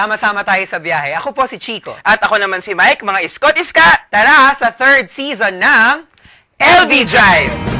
Sama-sama tayo sa biyahe. Ako po si Chico. At ako naman si Mike, mga iskot iska, Tara sa third season ng LB Drive!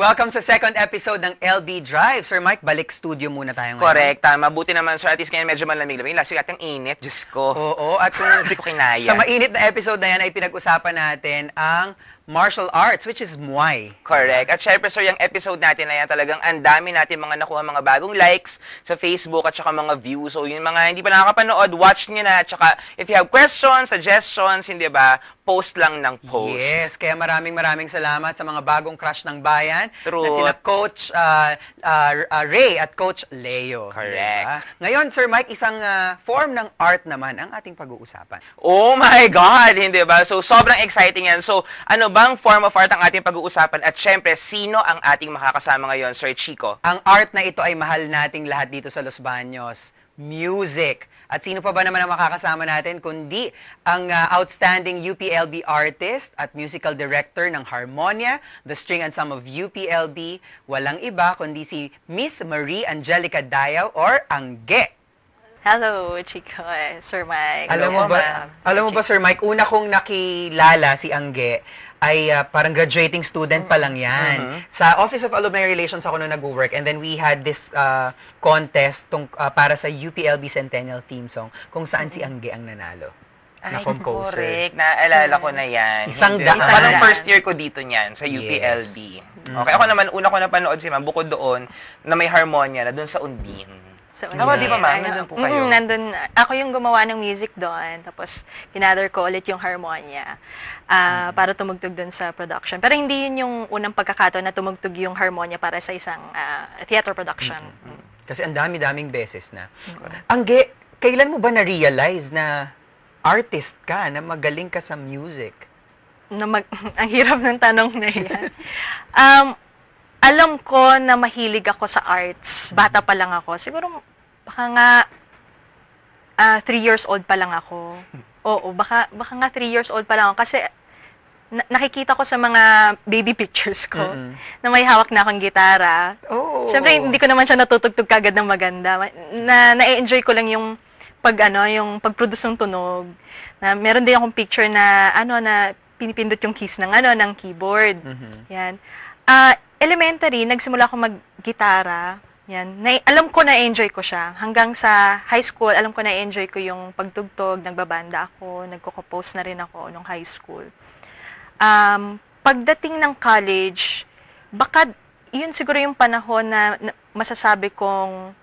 Welcome sa second episode ng LB Drive. Sir Mike, balik studio muna tayo ngayon. Correct, tama. Buti naman, sir, at least ngayon medyo malamig-lamig. Last week at ang init, Diyos ko. Oo, at kung Hindi ko kinaya. sa mainit na episode na yan ay pinag-usapan natin ang martial arts, which is Muay. Correct. At syempre, sir, yung episode natin na yan, talagang ang dami natin mga nakuha mga bagong likes sa Facebook at saka mga views. So, yung mga hindi pa nakakapanood, watch nyo na. At saka, if you have questions, suggestions, hindi ba, post lang ng post. Yes, kaya maraming maraming salamat sa mga bagong crush ng bayan True. na sila Coach uh, uh, uh, Ray at Coach Leo. Correct. diba? Ngayon, Sir Mike, isang uh, form ng art naman ang ating pag-uusapan. Oh my God! Hindi ba? So, sobrang exciting yan. So, ano bang form of art ang ating pag-uusapan? At syempre, sino ang ating makakasama ngayon, Sir Chico? Ang art na ito ay mahal nating lahat dito sa Los Baños. Music. At sino pa ba naman ang makakasama natin kundi ang uh, outstanding UPLB artist at musical director ng Harmonia, the string ensemble of UPLB, walang iba kundi si Miss Marie Angelica Dayaw or Angge. Hello, Chico, eh, Sir Mike. Alam mo Hello, ba, ma'am. alam mo ba Sir Mike, una kong nakilala si Angge ay uh, parang graduating student pa lang yan. Mhm. Sa Office of Alumni Relations ako nung nag-work and then we had this uh, contest tung, uh, para sa UPLB Centennial theme song kung saan si Angge ang nanalo. na composer. correct. Naalala ko na yan. Isang daan. Parang Isang first year ko dito niyan, sa UPLB. Okay, ako naman, una ko napanood si ma'am, bukod doon, na may harmonia, na doon sa Undin. So, Tama, di ba, ma'am? ano, Nandun po kayo? mm, nandun, ako yung gumawa ng music doon, tapos kinather ko ulit yung harmonia ah, Mm. para tumugtog doon sa production. Pero hindi yun yung unang pagkakataon na tumugtog yung harmonia para sa isang ah, theater production. Kasi ang dami-daming beses na. Angge, kailan mo ba na-realize na artist ka, na magaling ka sa music? na mag, ang hirap ng tanong na yan. um, alam ko na mahilig ako sa arts. Bata pa lang ako. Siguro, baka nga, ah, three years old pa lang ako. Oo, baka, baka nga three years old pa lang ako. Kasi, na- nakikita ko sa mga baby pictures ko Mm-mm. na may hawak na akong gitara. Oh. Siyempre, hindi ko naman siya natutugtog kagad ng maganda. Ma- Na, na-enjoy ko lang yung pag ano, yung pag-produce ng tunog. Na meron din akong picture na ano na pinipindot yung keys ng ano ng keyboard. Mhm. Yan. Ah, elementary, nagsimula ako mag-gitara. Yan. Na, alam ko na enjoy ko siya. Hanggang sa high school, alam ko na enjoy ko yung pagtugtog, nagbabanda ako, nagko-compose na rin ako nung high school. Um, pagdating ng college, baka yun siguro yung panahon na, na masasabi kong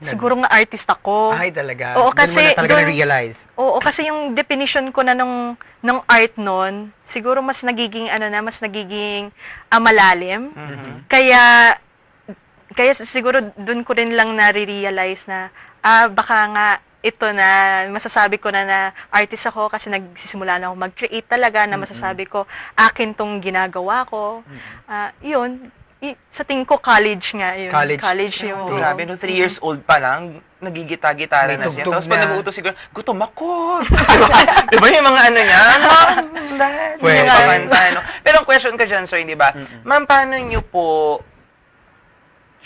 siguro nga artist ako. Ay, talaga. Oo, Doon kasi mo na talaga doon- na-realize. Oo, kasi yung definition ko na nung, ng art noon, siguro mas nagiging, ano na, mas nagiging ah, malalim. Mhm. Kaya, kaya siguro dun ko rin lang nare-realize na, ah, baka nga ito na, masasabi ko na na artist ako kasi nagsisimula na ako mag-create talaga na masasabi ko, akin tong ginagawa ko. Ah, yun, i- sa tingin ko college nga yun. College. yung... Oo. Grabe, no, three years old pa lang, nagigita-gitara May na siya. tugtog Tapos pag na. nagutos siguro, gutom ako. di ba yung mga ano niya? Ma'am, dad, Pwede. yung no? Pero ang question ka dyan, sir, di ba? Ma'am, paano niyo po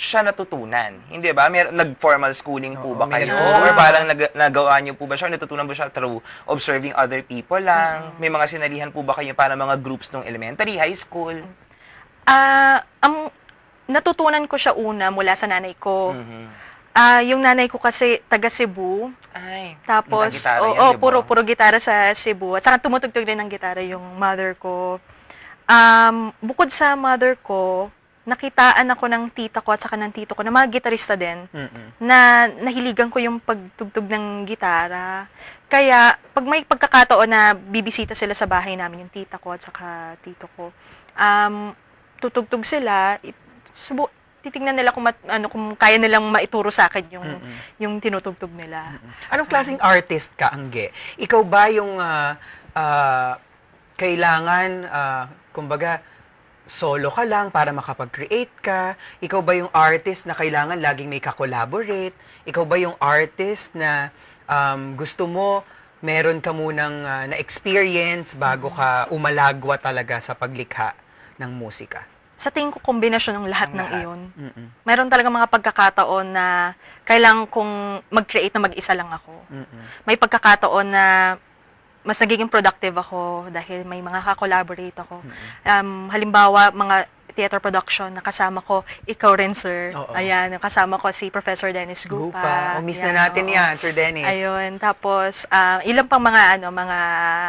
siya natutunan? Hindi ba? Mer nag-formal schooling po Oo, ba may kayo? nag- Or parang nag nagawa niyo po ba siya? or Natutunan po siya through observing other people lang? May mga sinalihan po ba kayo para mga groups nung elementary, high school? Ah, ang natutunan ko siya una mula sa nanay ko. Mhm. Ah, yung nanay ko kasi taga Cebu. Ay, Tapos, nakagitara oo, yan, di ba? puro puro gitara sa Cebu. At saka tumutugtog din ng gitara yung mother ko. Um, bukod sa mother ko, nakitaan ako ng tita ko at saka ng tito ko na mga gitarista din Mm-mm. na nahiligan ko yung pagtugtog ng gitara. Kaya, pag may pagkakataon na bibisita sila sa bahay namin, yung tita ko at saka tito ko, um, tutugtog sila, it- subu titingnan nila kung, mat- ano, kung kaya nilang maituro sa akin yung, Mm-mm. yung tinutugtog nila. Anong klaseng artist ka, Angge? Ikaw ba yung ah, ah, kailangan, ah, kumbaga, solo ka lang para makapag-create ka? Ikaw ba yung artist na kailangan laging may ka-collaborate? Ikaw ba yung artist na um, gusto mo meron ka munang ah, na-experience bago ka umalagwa talaga sa paglikha ng musika? Sa tingin ko, kombinasyon ng lahat Ang ng lahat. iyon. Mm-mm. Meron talaga mga pagkakataon na kailangan kong mag-create na mag-isa lang ako. Mm-mm. May pagkakataon na mas nagiging productive ako dahil may mga ka-collaborate ako. Um, halimbawa, mga theater production na kasama ko, ikaw rin, sir. Oo. Ayan, kasama ko si Professor Dennis Gupa. Gupa. O, miss na natin oo. yan, Sir Dennis. Ayun, tapos ah, ilang pang mga ano mga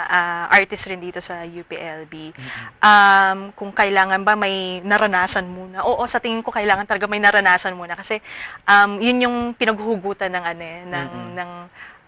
ah, artist rin dito sa UPLB. Um kung kailangan ba may naranasan muna. Oo, sa tingin ko kailangan talaga may naranasan muna kasi um yun yung pinaghuhugutan ng ano eh, ng Mm-mm. ng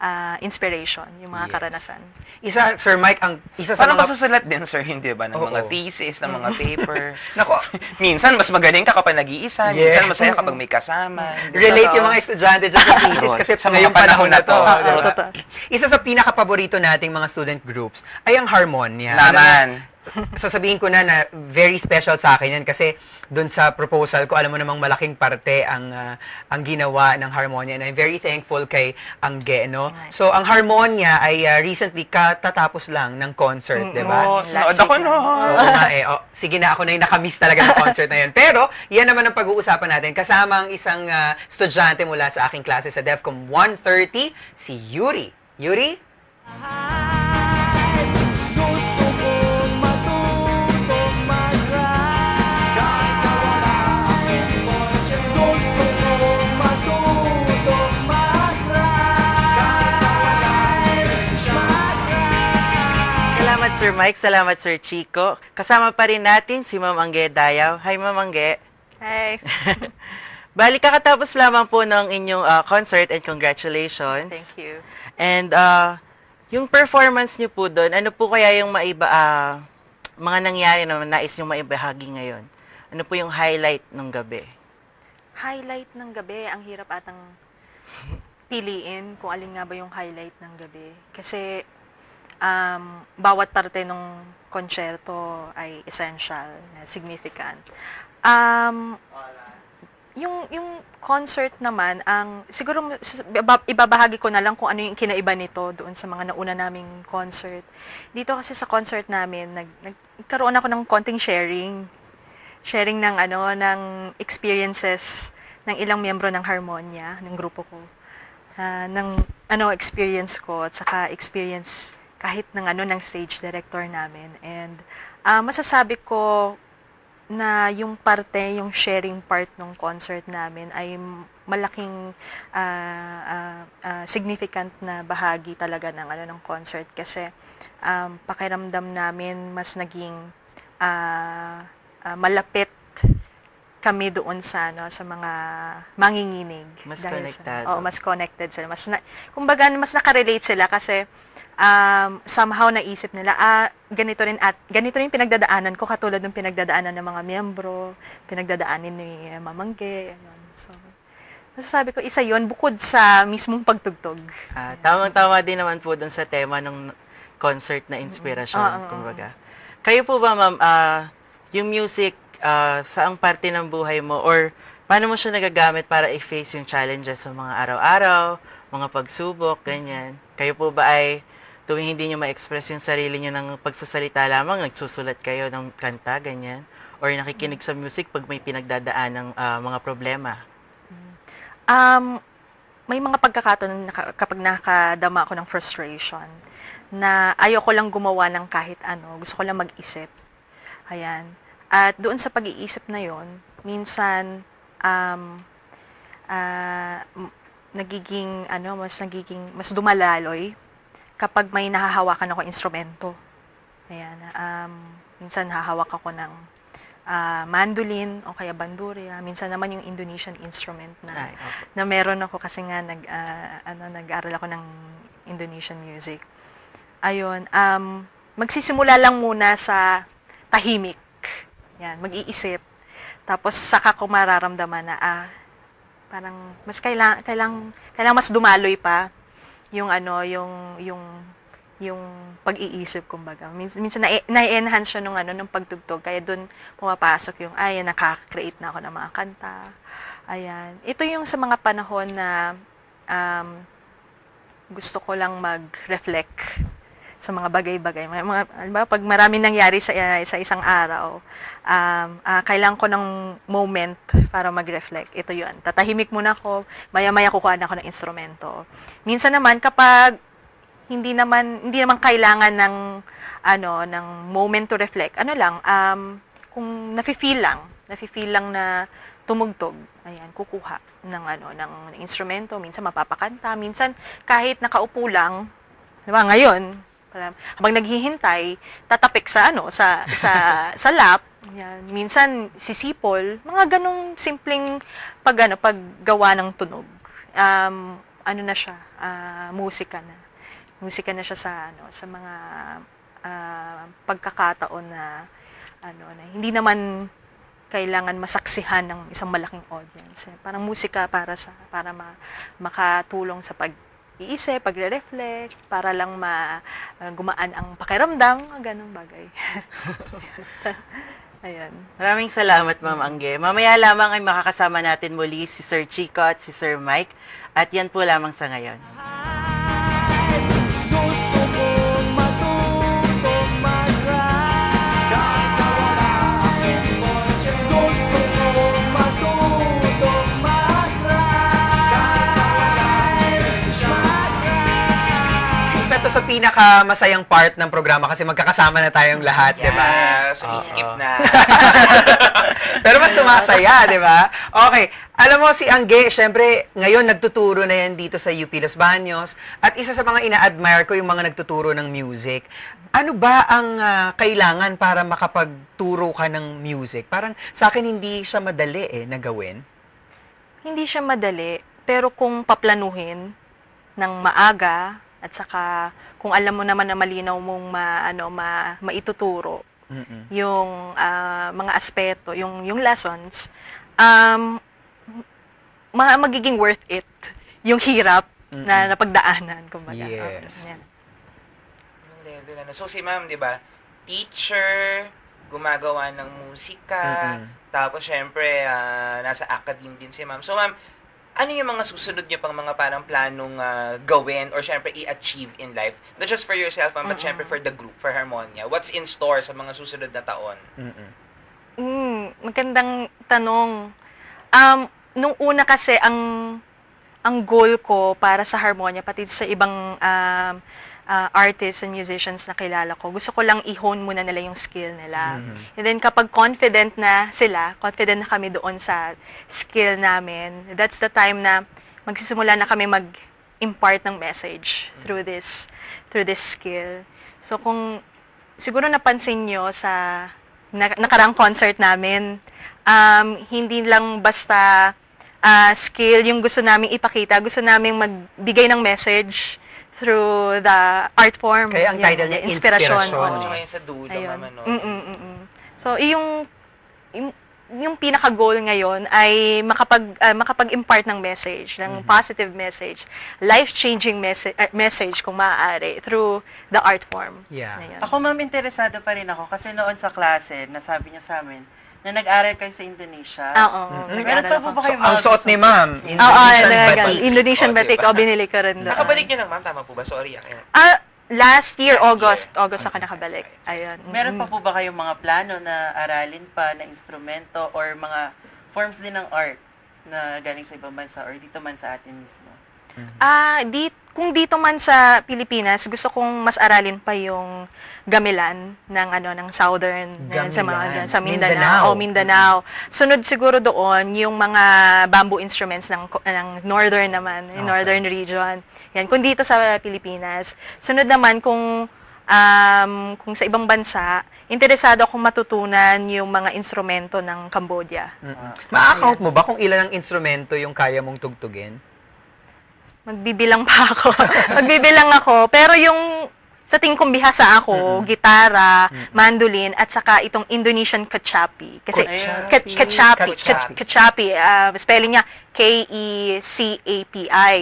ah, inspiration, yung mga Yes. karanasan. Isa, Sir Mike, ang isa sa Parang mga... pagsusulat din, sir, hindi ba? Ng Oo. mga thesis, ng mga paper. Nako, minsan, mas magaling ka kapag nag-iisa. Yes. Minsan, masaya kapag may kasama. relate yung mga estudyante dyan sa thesis kasi Sa ngayong panahon na to. na to. di ba? Totoo. Isa sa pinaka-paborito nating mga student groups ay ang Harmonia. Naman. Sasabihin ko na na very special sa akin yan kasi doon sa proposal ko, alam mo namang malaking parte ang ah, ang ginawa ng Harmonia and I'm very thankful kay Angge, no? So, ang Harmonia ay ah, recently katatapos lang ng concert, Mm, di ba? Last naod ako no. Oo nga eh. Oh, sige na, ako na yung nakamiss talaga ng concert na yun. Pero, yan naman ang pag-uusapan natin. Kasama ang isang ah, estudyante mula sa aking klase sa DEFCON 130, si Yuri. Yuri? Ay, Sir Mike, salamat Sir Chico. Kasama pa rin natin si Ma'am Angge Dayaw. Hi Ma'am Angge. Hey. Bali kakatapos lamang po ng inyong ah, concert and congratulations. Thank you. And ah, yung performance niyo po doon, ano po kaya yung maiba ah, mga nangyari na nais niyo maibahagi ngayon? Ano po yung highlight ng gabi? Highlight ng gabi, ang hirap atang piliin kung alin nga ba yung highlight ng gabi. Kasi um, bawat parte ng konsyerto ay essential, significant. Um, yung yung concert naman ang siguro ibabahagi ko na lang kung ano yung kinaiba nito doon sa mga nauna naming concert. Dito kasi sa concert namin nag, nagkaroon ako ng konting sharing. Sharing ng ano ng experiences ng ilang miyembro ng Harmonia, ng grupo ko. Ah, ng ano experience ko at saka experience kahit ng ano ng stage director namin and ah, masasabi ko na yung parte, yung sharing part ng concert namin ay malaking ah, ah, ah, significant na bahagi talaga ng ano ng concert kasi um, pakiramdam namin mas naging ah, ah, malapit kami doon sa ano sa mga manginginig Mas Dahil konektado. Sa, oo, mas connected sila. Mas na, kumbaga mas nakarelate sila kasi um, somehow naisip nila ah ganito rin at ganito rin pinagdadaanan ko katulad ng pinagdadaanan ng mga miyembro, pinagdadaanin ni Mamangge, ano. So, masasabi ko isa 'yon bukod sa mismong pagtugtog. Ah, tamang-tama din naman po doon sa tema ng concert na oo, oo. kumbaga. Kayo po ba, ma'am, ah, yung music, ah, saang parte ng buhay mo or paano mo siya nagagamit para i-face yung challenges sa mga araw-araw, mga pagsubok, ganyan? Kayo po ba ay tuwing hindi nyo ma-express yung sarili nyo ng pagsasalita lamang, nagsusulat kayo ng kanta, ganyan? Or nakikinig sa music pag may pinagdadaan ng ah, mga problema? Um, may mga pagkakataon na ka- kapag nakadama ako ng frustration na ayoko lang gumawa ng kahit ano, gusto ko lang mag-isip. Ayan. At doon sa pag-iisip na yon, minsan um, m- nagiging ano, mas nagiging mas dumalaloy kapag may nahahawakan ako instrumento. Ayan. Um, minsan hahawak ako ng ah, mandolin o kaya bandurria. Minsan naman yung Indonesian instrument na Ay, opo. na meron ako kasi nga nag ah, ano nag-aral ako ng Indonesian music. Ayun, um magsisimula lang muna sa tahimik. Yan, mag-iisip. Tapos saka ko mararamdaman na ah parang mas kailang kailang kailang mas dumaloy pa yung ano, yung yung yung pag-iisip kumbaga. Minsan, minsan na, na-enhance siya nung ano nung pagtugtog kaya doon pumapasok yung ay nakaka-create na ako ng mga kanta. Ayan. Ito yung sa mga panahon na um, gusto ko lang mag-reflect sa mga bagay-bagay. Mga, mga, ba, pag marami nangyari sa, sa isang araw, um, ah, kailangan ko ng moment para mag-reflect. Ito yun. Tatahimik muna ako, maya-maya kukuha na ako ng instrumento. Minsan naman, kapag hindi naman hindi naman kailangan ng ano ng moment to reflect ano lang um kung nafi-feel lang nafi-feel lang na tumugtog ayan kukuha ng ano ng instrumento minsan mapapakanta minsan kahit nakaupo lang di ba ngayon parang habang naghihintay tatapik sa ano sa sa sa lap. Yan. Minsan sisipol mga ganong simpleng pag ano paggawa ng tunog. Um ano na siya ah, musika na. Musika na siya sa ano sa mga ah, pagkakataon na ano na hindi naman kailangan masaksihan ng isang malaking audience. Parang musika para sa para ma, makatulong sa pag iisip, pagre-reflect, para lang ma ah, gumaan ang pakiramdam, ganong bagay. Ayun. Maraming salamat, Ma'am Angge. Mamaya lamang ay makakasama natin muli si Sir Chico at si Sir Mike. At yan po lamang sa ngayon. Sa pinaka masayang part ng programa kasi magkakasama na tayong lahat, di ba? Yeah, sumisikip Oo. na. Pero mas sumasaya, di ba? Okay. Alam mo, si Angge, syempre, ngayon nagtuturo na yan dito sa UP Los Baños. At isa sa mga ina-admire ko yung mga nagtuturo ng music. Ano ba ang ah, kailangan para makapagturo ka ng music? Parang sa akin hindi siya madali eh, na gawin. Hindi siya madali, pero kung paplanuhin ng maaga at saka kung alam mo naman na malinaw mong ma, ano, ma, maituturo Mm-mm. yung ah, mga aspeto, yung yung lessons, um, ma- magiging worth it yung hirap na Mm-mm. napagdaanan, kumbaga. Yes. Oo, yan. Level, ano? So, si ma'am, di ba, teacher, gumagawa ng musika, Mm-mm. tapos, syempre, ah, nasa academe din si ma'am. So, ma'am, ano yung mga susunod niyo pang mga parang planong ah, gawin or syempre i-achieve in life? Not just for yourself, ma'am, but Mm-mm. syempre for the group, for Harmonia. What's in store sa mga susunod na taon? Mm-mm. Mm, magandang tanong. Um, nung una kasi ang ang goal ko para sa Harmonia pati sa ibang um, uh, artists and musicians na kilala ko, gusto ko lang i-hone muna nila yung skill nila. Mhm. And then kapag confident na sila, confident na kami doon sa skill namin, that's the time na magsisimula na kami mag-impart ng message through this through this skill. So kung siguro napansin nyo sa na- nakarang concert namin, um, hindi lang basta ah, skill yung gusto namin ipakita, gusto namin magbigay ng message through the art form. Kaya ang title niya, Inspirasyon. Inspirasyon. oo. Ngayon sa dulo, Ayun. ma'am, ano? Mm, mm, mm. So, yung, yung, yung pinaka-goal ngayon ay makapag, ah, makapag-impart ng message, ng Mm-hmm. positive message, life-changing message, message kung maaari through the art form. Yeah. Ayun. Ako, Ma'am, interesado pa rin ako kasi noon sa klase, nasabi niya sa amin na nag-aral kayo sa Indonesia. Ah, Oo. Mm-mm. Meron pa po ba So, kayo ang mga suot ni ma'am, Oo, Indonesian talaga. batik. Indonesian Oh, batik. diba? O, binili ko rin doon. Nakabalik niyo lang, ma'am. Tama po ba? Sorry, ah. Ah, last year, Last August. year. August ako nakabalik. Ayun. Meron pa po ba kayong mga plano na aralin pa na instrumento or mga forms din ng art na galing sa ibang bansa or dito man sa atin mismo? Ah, di, kung dito man sa Pilipinas, gusto kong mas aralin pa yung gamelan ng ano ng southern yan, sa mga Gamelan. yan, sa Mindanao. Mindanao, o Mindanao. Sunod siguro doon yung mga bamboo instruments ng ng northern naman, Okay. northern region. Yan, kung dito sa Pilipinas. Sunod naman kung um, kung sa ibang bansa, interesado akong matutunan yung mga instrumento ng Cambodia. Mm-mm. Ma-account mo ba kung ilan ang instrumento yung kaya mong tugtugin? Magbibilang pa ako. Magbibilang ako. Pero yung sa tingin kong bihasa ako, gitara, mandolin, at saka itong Indonesian kachapi. Kasi kachapi, Kachapi. ka- kachapi, ah, spelling niya K-E-C-A-P-I.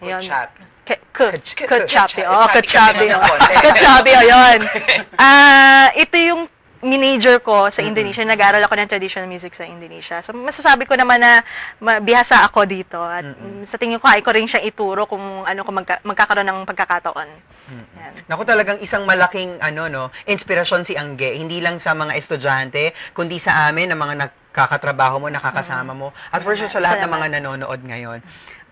Kachapi. Kachapi. kachapi. Oh, Kachapi kachapi. oh. konti. Kachapi, oh, yun. Ah, ito yung minajor ko sa Indonesia. Nag-aaral ako ng traditional music sa Indonesia. So, masasabi ko naman na bihasa ako dito. At mm, sa tingin ko, ay ko rin siya ituro kung ano kung magka- magkakaroon ng pagkakataon. Yan. Naku talagang isang malaking ano no, inspirasyon si Angge, hindi lang sa mga estudyante, kundi sa amin na mga nakakatrabaho mo, nakakasama mo, at for sure sa lahat ng mga nanonood ngayon.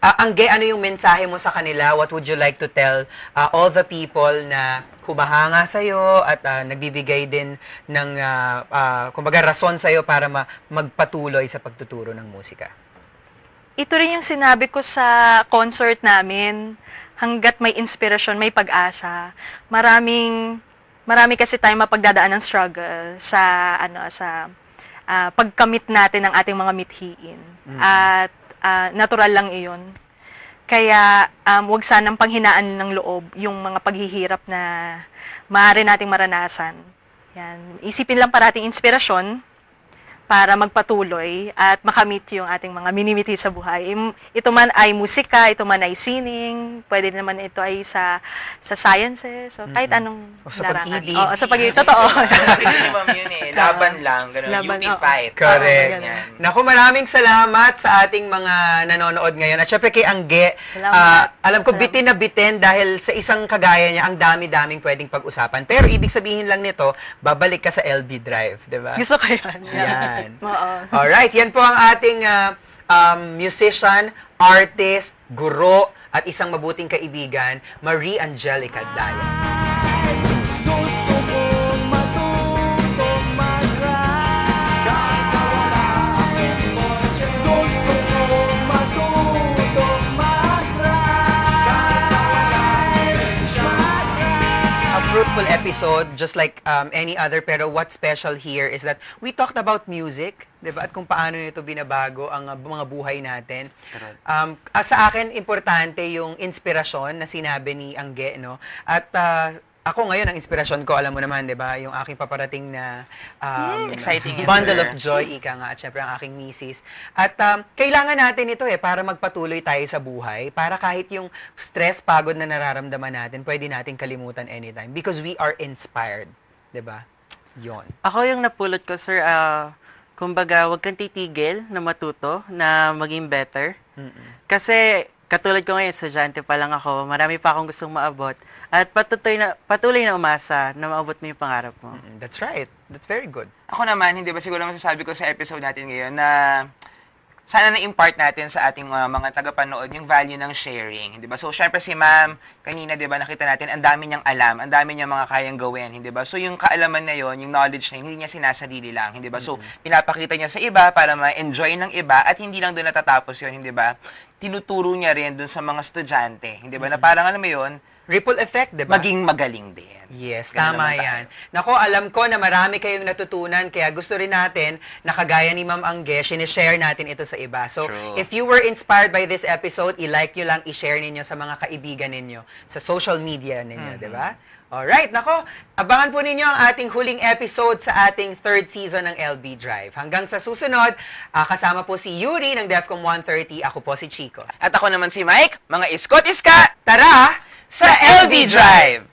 Ah, Angge, ano yung mensahe mo sa kanila? What would you like to tell ah, all the people na humahanga sa iyo at ah, nagbibigay din ng ah, ah, kumbaga rason sa iyo para ma- magpatuloy sa pagtuturo ng musika? Ito rin yung sinabi ko sa concert namin. Hanggat may inspirasyon, may pag-asa. Maraming marami kasi tayong mapagdadaan ng struggle sa ano sa ah, pagkamit natin ng ating mga mithiin. At ah, natural lang iyon. Kaya um, wag sanang panghinaan ng loob yung mga paghihirap na maaari nating maranasan. Yan. Isipin lang parating inspirasyon para magpatuloy at makamit yung ating mga minimiti sa buhay. Ito man ay musika, ito man ay sining, pwede naman ito ay sa sa sciences, so kahit anong O sa larangan. pag-ibig. Oo, sa pag-ibig. Totoo. Hindi ma'am yun eh. Laban lang. Ganun. Laban, oo. fight. Correct. Ganyan. Naku, maraming salamat sa ating mga nanonood ngayon. At syempre kay Angge, ah, alam ko Salamat. bitin na bitin dahil sa isang kagaya niya, ang dami-daming pwedeng pag-usapan. Pero ibig sabihin lang nito, babalik ka sa LB Drive, di ba? Gusto ko. Yan. Oo. Alright, yan po ang ating ah, um, musician, artist, guro, at isang mabuting kaibigan, Marie Angelica Daya. Fruitful episode, just like um, any other. Pero what's special here is that we talked about music, di ba? At kung paano nito binabago ang uh, mga buhay natin. Um, ah, sa akin, importante yung inspirasyon na sinabi ni Angge, no? At ah, ako ngayon, ang inspirasyon ko, alam mo naman, di ba? Yung aking paparating na um, Hmm, exciting bundle of joy, ika nga, at syempre ang aking misis. At um, kailangan natin ito eh, para magpatuloy tayo sa buhay, para kahit yung stress, pagod na nararamdaman natin, pwede natin kalimutan anytime because we are inspired. 'di ba? Yon. Ako yung napulot ko, sir, ah, kumbaga, wag kang titigil na matuto, na maging better. Kasi, katulad ko ngayon, estudyante pa lang ako, marami pa akong gustong maabot. At patuloy na, patuloy na umasa na maabot mo yung pangarap mo. Mm, That's right. That's very good. Ako naman, hindi ba siguro masasabi ko sa episode natin ngayon na sana na-impart natin sa ating uh, mga tagapanood yung value ng sharing, hindi ba? So, syempre si ma'am, kanina, di ba, nakita natin, ang dami niyang alam, ang dami niyang mga kayang gawin, hindi ba? So, yung kaalaman na yon yung knowledge na yun, hindi niya sinasarili lang, hindi ba? So, pinapakita niya sa iba para ma-enjoy ng iba at hindi lang doon natatapos yun, hindi ba? Tinuturo niya rin doon sa mga estudyante, hindi ba? Na parang, alam mo yun, Ripple effect, 'di ba? maging magaling din. Yes, Ganun tama tayo. yan. Nako, alam ko na marami kayong natutunan, kaya gusto rin natin, na kagaya ni Ma'am Angge, sinishare natin ito sa iba. So, True. if you were inspired by this episode, i-like nyo lang, i-share ninyo sa mga kaibigan ninyo, sa social media ninyo, di ba? Alright, nako, abangan po ninyo ang ating huling episode sa ating third season ng LB Drive. Hanggang sa susunod, ah, kasama po si Yuri ng Defcom 130, ako po si Chico. At ako naman si Mike, mga iskot iska, Tara! sa LV Drive!